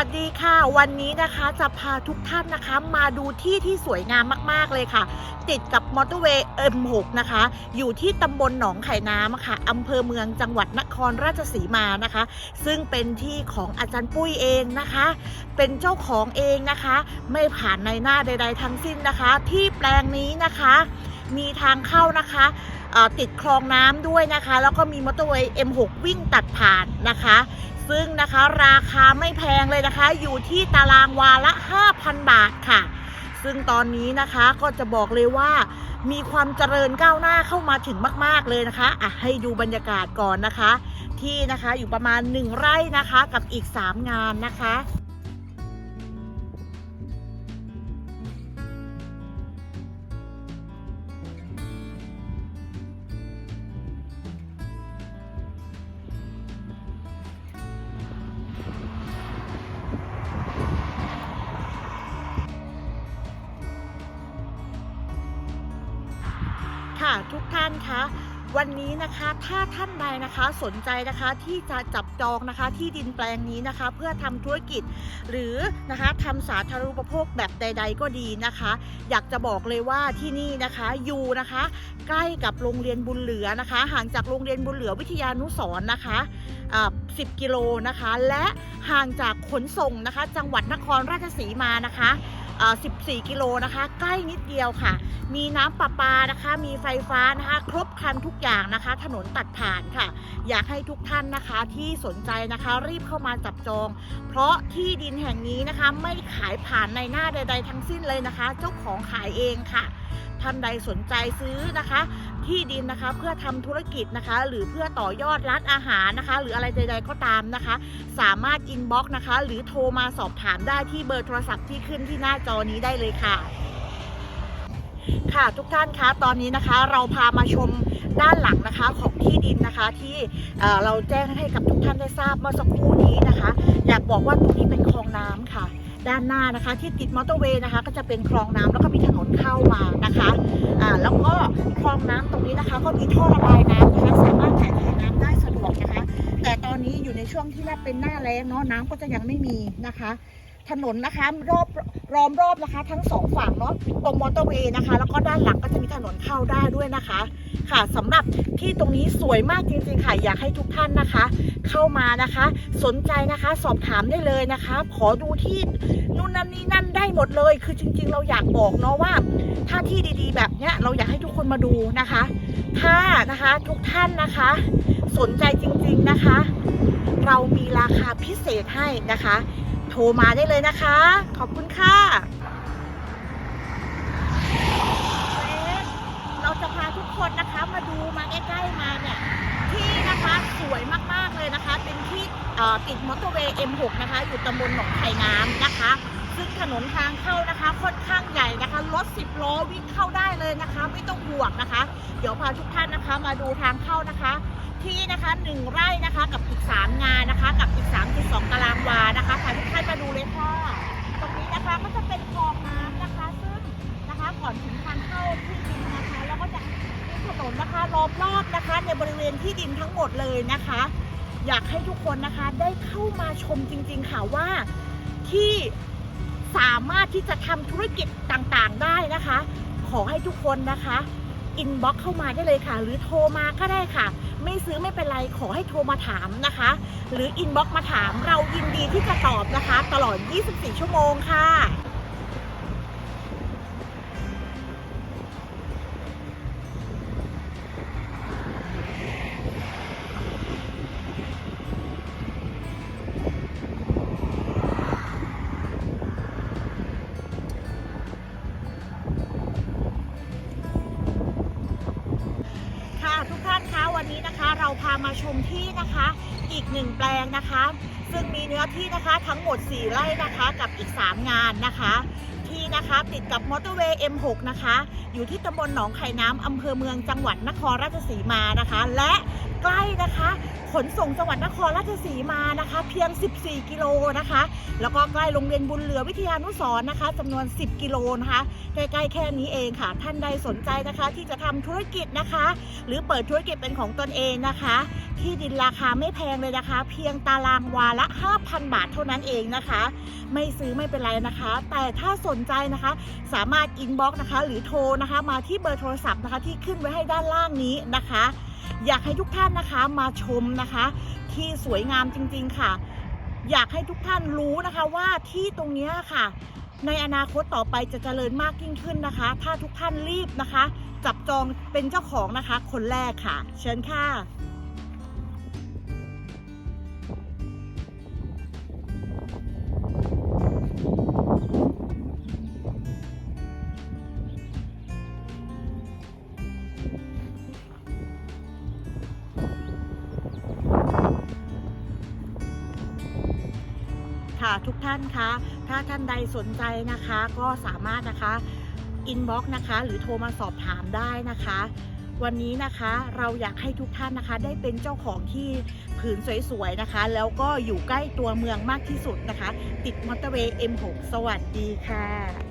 วันนี้นะคะจะพาทุกท่านนะคะมาดูที่ที่สวยงามมากๆเลยค่ะ ติดกับมอเตอร์เวย์ M6 นะคะ อยู่ที่ตำบลหนองไข่น้ำค่ะอำเภอเมืองจังหวัดนครราชสีมานะคะ ซึ่งเป็นที่ของอาจารย์ปุ้ยเองนะคะ เป็นเจ้าของเองนะคะ ไม่ผ่านในหน้าใด ๆ ทั้งสิ้นนะคะ ที่แปลงนี้นะคะ มีทางเข้านะคะติดคลองน้ำด้วยนะคะ แล้วก็มีมอเตอร์เวย์ M6 วิ่งตัดผ่านนะคะ ซึ่งนะคะราคาไม่แพงเลยนะคะ อยู่ที่ตารางวาละ 5,000 บาทค่ะ ซึ่งตอนนี้นะคะก็จะบอกเลยว่ามีความเจริญก้าวหน้าเข้ามาถึงมาก ๆเลยนะคะอะให้ดูบรรยากาศก่อนนะคะ ที่นะคะอยู่ประมาณ 1 ไร่นะคะกับอีก 3 งานนะคะ ทุกท่านคะวันนี้นะคะถ้าท่านใดนะคะสนใจนะคะที่จะจับจองนะคะที่ดินแปลงนี้นะคะ เพื่อทำธุรกิจ หรือนะคะทำสาธารณูปโภคแบบใด ๆ ก็ดีนะคะ อยากจะบอกเลยว่าที่นี่นะคะอยู่นะคะ ใกล้กับโรงเรียนบุญเหลือนะคะ ห่างจากโรงเรียนบุญเหลือวิทยานุสร์นะคะ10 กิโลนะคะ และห่างจากขนส่งนะคะ จังหวัดนครราชสีมานะคะ 14 กิโลนะคะ ใกล้นิดเดียวค่ะ มีน้ำประปานะคะ มีไฟฟ้านะคะ ครบครันทุกอย่างนะคะ ถนนตัดผ่านค่ะ อยากให้ทุกท่านนะคะที่สนใจนะคะรีบเข้ามาจับจอง เพราะที่ดินแห่งนี้นะคะ ไม่ขายผ่านในหน้าใด ๆ ทั้งสิ้นเลยนะคะ เจ้าของขายเองค่ะ ท่านใดสนใจซื้อนะคะ ที่ดินนะคะเพื่อทำธุรกิจนะคะ หรือเพื่อต่อยอดร้านอาหารนะคะ หรืออะไรใด ๆก็ตามนะคะ สามารถอินบ็อกซ์นะคะ หรือโทรมาสอบถามได้ที่เบอร์โทรศัพท์ที่ขึ้นที่หน้าจอนี้ได้เลยค่ะ ค่ะทุกท่านคะตอนนี้นะคะเราพามาชมด้านหลังนะคะของที่ดินนะคะที่เเราแจ้งให้กับทุกท่านได้ทราบเมื่อสักครู่นี้นะคะ อยากบอกว่าตรงนี้เป็นคลองน้ำค่ะ ด้านหน้านะคะ ที่ติดมอเตอร์เวย์นะคะ ก็จะเป็นคลองน้ำแล้วก็มีถนนเข้ามานะคะอ่าแล้วก็คลองน้ำตรงนี้นะคะ ก็มีท่อระบายน้ำนะคะสามารถถ่ายเทน้ำได้สะดวกนะคะ แต่ตอนนี้อยู่ในช่วงที่น่าเป็นหน้าแล้งเนาะน้ำก็จะยังไม่มีนะคะ ถนนนะคะรอบล้อมรอบนะคะ ทั้งสองฝั่งเนาะตรงมอเตอร์เวย์นะคะ แล้วก็ด้านหลังก็จะมีถนนเข้าได้ด้วยนะคะ ค่ะสำหรับที่ตรงนี้สวยมากจริงๆค่ะ อยากให้ทุกท่านนะคะ เข้ามานะคะ สนใจนะคะสอบถามได้เลยนะคะ ขอดูที่นู่นนั่นนี่นั่นได้หมดเลย คือจริง ๆ เราอยากบอกเนาะว่า ถ้าที่ดีๆ แบบเนี้ยเราอยากให้ทุกคนมาดูนะคะ ถ้านะคะทุกท่านนะคะ สนใจจริงๆนะคะ เรามีราคาพิเศษให้นะคะ รมาได้เลยนะคะ ขอบคุณค่ะเราจะพาทุกคนนะคะมาดูมาใกล้ๆมาเนี่ยที่นะคะสวยมากๆเลยนะคะ เป็นที่ติดมอเตอร์เวย์ M6 นะคะ อยู่ตำบลหนองไข่น้ำนะคะ ซึ่งถนนทางเข้านะคะค่อนข้างใหญ่นะคะรถ10ล้อวิ่งเข้าได้เลยนะคะ ไม่ต้องห่วงนะคะ เดี๋ยวพาทุกท่านนะคะมาดูทางเข้านะคะ ที่นะคะ1ไร่นะคะกับอีก3งานนะคะ กับอีก3.2ตารางวานะคะพาทุกท่านมาดูเลยค่ะตรงนี้นะคะก็จะเป็นคลองน้ำนะคะ ซึ่งนะคะก่อนถึงทางเข้าที่ดินนะคะแล้วก็จะมีถนนนะคะลอมรอบนะคะ ในบริเวณที่ดินทั้งหมดเลยนะคะ อยากให้ทุกคนนะคะได้เข้ามาชมจริง ๆ ค่ะว่าที่ สามารถที่จะทำธุรกิจต่างๆได้นะคะ ขอให้ทุกคนนะคะอินบ็อกเข้ามาได้เลยค่ะ หรือโทรมาก็ได้ค่ะ ไม่ซื้อไม่เป็นไรขอให้โทรมาถามนะคะ หรืออินบ็อกมาถามเรายินดีที่จะตอบนะคะ ตลอด 24 ชั่วโมงค่ะค่ะ วันนี้นะคะ เราพามาชมที่นะคะอีกหนึ่งแปลงนะคะ ซึ่งมีเนื้อที่นะคะทั้งหมด 4 ไร่นะคะกับอีก 3 งานนะคะที่นะคะติดกับมอเตอร์เวย์ M6 นะคะ อยู่ที่ตำบลหนองไข่น้ำอำเภอเมืองจังหวัดนครราชสีมานะคะ และใกล้นะคะขนส่งจังหวัดนครราชสีมานะคะ เพียง 14 กิโลนะคะ แล้วก็ใกล้โรงเรียนบุญเหลือวิทยานุสรณ์นะคะจำนวน 10 กิโลนะคะใกล้ๆแค่นี้เองค่ะ ท่านใดสนใจนะคะ ที่จะทำธุรกิจนะคะ หรือเปิดธุรกิจเป็นของตนเองนะคะ ที่ดินราคาไม่แพงเลยนะคะ เพียงตารางวาละ 5,000 บาทเท่านั้นเองนะคะ ไม่ซื้อไม่เป็นไรนะคะ แต่ถ้าสนใจนะคะ สามารถอินบ็อกซ์นะคะ หรือโทรนะคะ มาที่เบอร์โทรศัพท์นะคะ ที่ขึ้นไว้ให้ด้านล่างนี้นะคะ อยากให้ทุกท่านนะคะมาชมนะคะ ที่สวยงามจริง ๆ ค่ะ อยากให้ทุกท่านรู้นะคะว่าที่ตรงนี้ค่ะ ในอนาคตต่อไปจะเจริญมากยิ่งขึ้นนะคะ ถ้าทุกท่านรีบนะคะ จับจองเป็นเจ้าของนะคะ คนแรกค่ะ เชิญค่ะ ค่ะทุกท่านคะถ้าท่านใดสนใจนะคะก็สามารถนะคะอินบ็อกนะคะ หรือโทรมาสอบถามได้นะคะ วันนี้นะคะเราอยากให้ทุกท่านนะคะ ได้เป็นเจ้าของที่ผืนสวยๆนะคะ แล้วก็อยู่ใกล้ตัวเมืองมากที่สุดนะคะ ติดมอเตอร์เวย์ M6 สวัสดีค่ะ